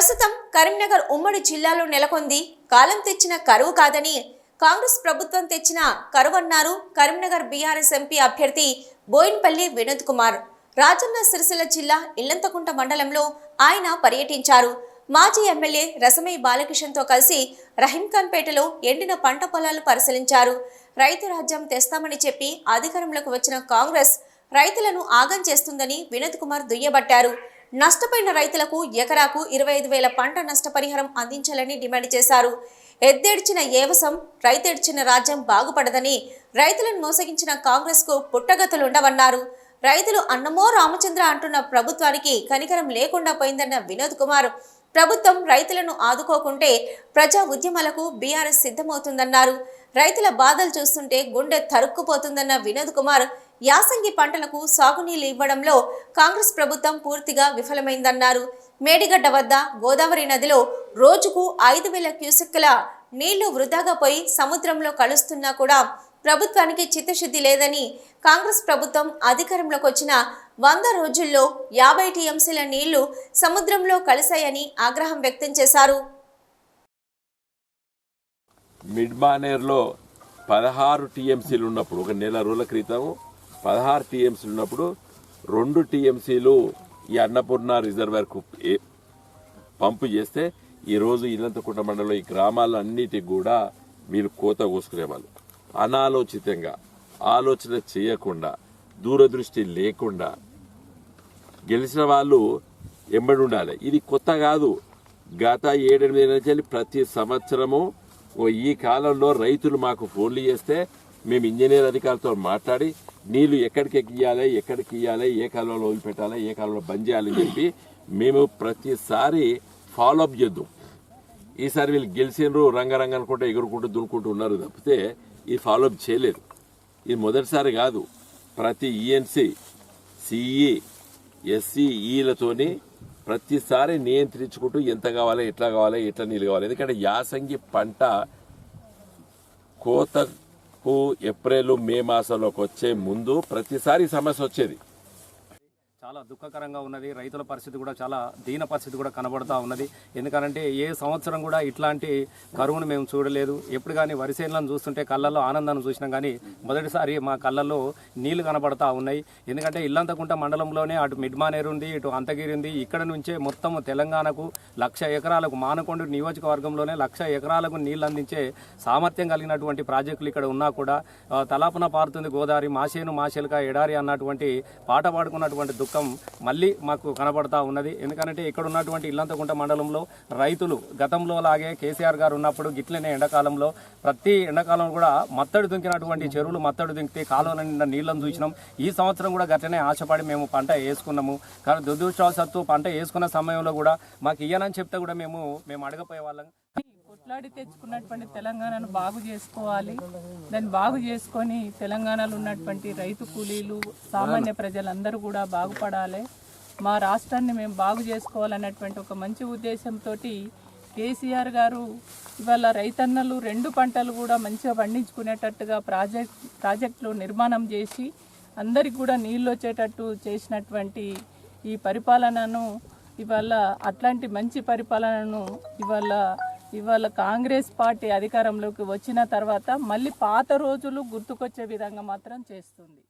ప్రస్తుతం కరీంనగర్ ఉమ్మడి జిల్లాలో నెలకొంది. కాలం తెచ్చిన కరువు కాదని కాంగ్రెస్ ప్రభుత్వం తెచ్చిన కరువు అన్నారు కరీంనగర్ బీఆర్ఎస్ ఎంపీ అభ్యర్థి బోయిన్పల్లి వినోద్ కుమార్. రాజన్న సిరిసిల్ల జిల్లా ఇల్లంతకుంట మండలంలో ఆయన పర్యటించారు. మాజీ ఎమ్మెల్యే రసమై బాలకిషన్తో కలిసి రహీంఖాన్పేటలో ఎండిన పంట పొలాలు పరిశీలించారు. రైతు రాజ్యం తెస్తామని చెప్పి అధికారంలోకి వచ్చిన కాంగ్రెస్ రైతులను ఆగం చేస్తుందని వినోద్ కుమార్ దుయ్యబట్టారు. నష్టపోయిన రైతులకు ఎకరాకు ఇరవై ఐదు వేల పంట నష్టపరిహారం అందించాలని డిమాండ్ చేశారు. ఎద్దేడ్చిన ఏవసం రైతేడ్చిన రాజ్యం బాగుపడదని రైతులను మోసగించిన కాంగ్రెస్కు పుట్టగతులుండవన్నారు. రైతులు అన్నమో రామచంద్ర అంటున్న ప్రభుత్వానికి కనికరం లేకుండా పోయిందన్న వినోద్ కుమార్ ప్రభుత్వం రైతులను ఆదుకోకుంటే ప్రజా ఉద్యమాలకు బీఆర్ఎస్ సిద్ధమవుతుందన్నారు. రైతుల బాధలు చూస్తుంటే గుండె తరుక్కుపోతుందన్న వినోద్ కుమార్ యాసంగి పంటలకు సాగునీళ్ళు ఇవ్వడంలో కాంగ్రెస్ ప్రభుత్వం పూర్తిగా విఫలమైందన్నారు. మేడిగడ్డ వద్ద గోదావరి నదిలో రోజుకు ఐదు వేల క్యూసెక్కుల నీళ్ళు వృధాగా పోయి సముద్రంలో కలుస్తున్నా కూడా ప్రభుత్వానికి చిత్తశుద్ధి లేదని కాంగ్రెస్ ప్రభుత్వం అధికారంలోకి వచ్చిన వంద రోజుల్లో యాభై టీఎంసీల నీళ్ళు సముద్రంలో కలిశాయని ఆగ్రహం వ్యక్తం చేశారు. మిడ్మానేర్లో పదహారు టీఎంసీలు ఉన్నప్పుడు ఒక నెల రోజుల క్రితం పదహారు టీఎంసీలు ఉన్నప్పుడు రెండు టీఎంసీలు ఈ అన్నపూర్ణ రిజర్వాయర్కు పంపు చేస్తే ఈరోజు ఇల్లంతకుంట మండలంలో ఈ గ్రామాలన్నిటికి కూడా వీళ్ళు కోత కోసుకునేవాళ్ళు. అనాలోచితంగా ఆలోచన చేయకుండా దూరదృష్టి లేకుండా గెలిచిన వాళ్ళు ఎంబడి ఉండాలి. ఇది కొత్త కాదు. గత ఏడెనిమిది నుంచి ప్రతి సంవత్సరము ఈ కాలంలో రైతులు మాకు ఫోన్లు చేస్తే మేము ఇంజనీర్ అధికారులతో మాట్లాడి నీళ్ళు ఎక్కడికి ఎక్కియాలి ఎక్కడికి ఇవ్వాలి ఏ కాలంలో వదిలిపెట్టాలి ఏ కాలంలో బంద్ చేయాలని చెప్పి మేము ప్రతిసారి ఫాలోఅప్ చేద్దాం. ఈసారి వీళ్ళు గెలిచినరు రంగరంగ అనుకుంటే ఎగురుకుంటూ దునుకుంటూ ఉన్నారు తప్పితే ఈ ఫాలోఅప్ చేయలేదు. ఇది మొదటిసారి కాదు. ప్రతి ఈఎన్సి సిఈ ఎస్సీఈలతోని ప్రతిసారి నియంత్రించుకుంటూ ఎంత కావాలి ఎట్లా కావాలి ఎట్లా నీళ్ళు కావాలి. ఎందుకంటే యాసంగి పంట కోత కోతకు ఏప్రిల్ మే మాసంలోకి వచ్చే ముందు ప్రతిసారి సమస్య వచ్చేది. చాలా దుఃఖకరంగా ఉన్నది. రైతుల పరిస్థితి కూడా చాలా దీన పరిస్థితి కూడా కనబడతా ఉన్నది. ఎందుకంటే ఏ సంవత్సరం కూడా ఇట్లాంటి కరువును మేము చూడలేదు. ఎప్పుడు కానీ వరిసేనులను చూస్తుంటే కళ్ళల్లో ఆనందాన్ని చూసినాం కానీ మొదటిసారి మా కళ్ళల్లో నీళ్ళు కనబడతా ఉన్నాయి. ఎందుకంటే ఇల్లంతకుంట మండలంలోనే అటు మిడ్మానేరు ఉంది ఇటు అంతగిరి ఉంది. ఇక్కడ నుంచే మొత్తం తెలంగాణకు లక్ష ఎకరాలకు మానకొండ నియోజకవర్గంలోనే లక్ష ఎకరాలకు నీళ్ళు అందించే సామర్థ్యం కలిగినటువంటి ప్రాజెక్టులు ఇక్కడ ఉన్నా కూడా తలాపున పారుతుంది గోదావరి మాసేను మాసేలుగా ఎడారి అన్నటువంటి పాట పాడుకున్నటువంటి దుఃఖం మళ్ళీ మాకు కనబడతా ఉన్నది. ఎందుకంటే ఇక్కడ ఉన్నటువంటి ఇల్లంతకుంట మండలంలో రైతులు గతంలో లాగే కేసీఆర్ గారు ఉన్నప్పుడు గిట్లనే ఎండాకాలంలో ప్రతి ఎండాకాలం కూడా మత్తడి దుంకినటువంటి చెరువులు మత్తడి దుంకితే కాలువల నిండా నీళ్ళను చూసినాం ఈ సంవత్సరం కూడా గట్లనే ఆశపడి మేము పంట వేసుకున్నాము. కానీ దురదృష్టవశాత్తు పంట వేసుకున్న సమయంలో కూడా మాకు ఇయ్యనని చెప్తే కూడా మేము మేము అడగపోయే వాళ్ళం. కొట్లాడి తెచ్చుకున్నటువంటి తెలంగాణను బాగు చేసుకోవాలి. దాన్ని బాగు చేసుకొని తెలంగాణలో ఉన్నటువంటి రైతు కూలీలు సామాన్య ప్రజలందరూ కూడా బాగుపడాలి. మా రాష్ట్రాన్ని మేము బాగు చేసుకోవాలన్నటువంటి ఒక మంచి ఉద్దేశంతో కేసీఆర్ గారు ఇవాళ రైతన్నలు రెండు పంటలు కూడా మంచిగా పండించుకునేటట్టుగా ప్రాజెక్ట్ ప్రాజెక్టులు నిర్మాణం చేసి అందరికి కూడా నీళ్ళు వచ్చేటట్టు చేసినటువంటి ఈ పరిపాలనను ఇవాళ అట్లాంటి మంచి పరిపాలనను ఇవాళ ఇవాళ కాంగ్రెస్ పార్టీ అధికారంలోకి వచ్చిన తర్వాత మళ్ళీ పాత రోజులు గుర్తుకొచ్చే విధంగా మాత్రం చేస్తుంది.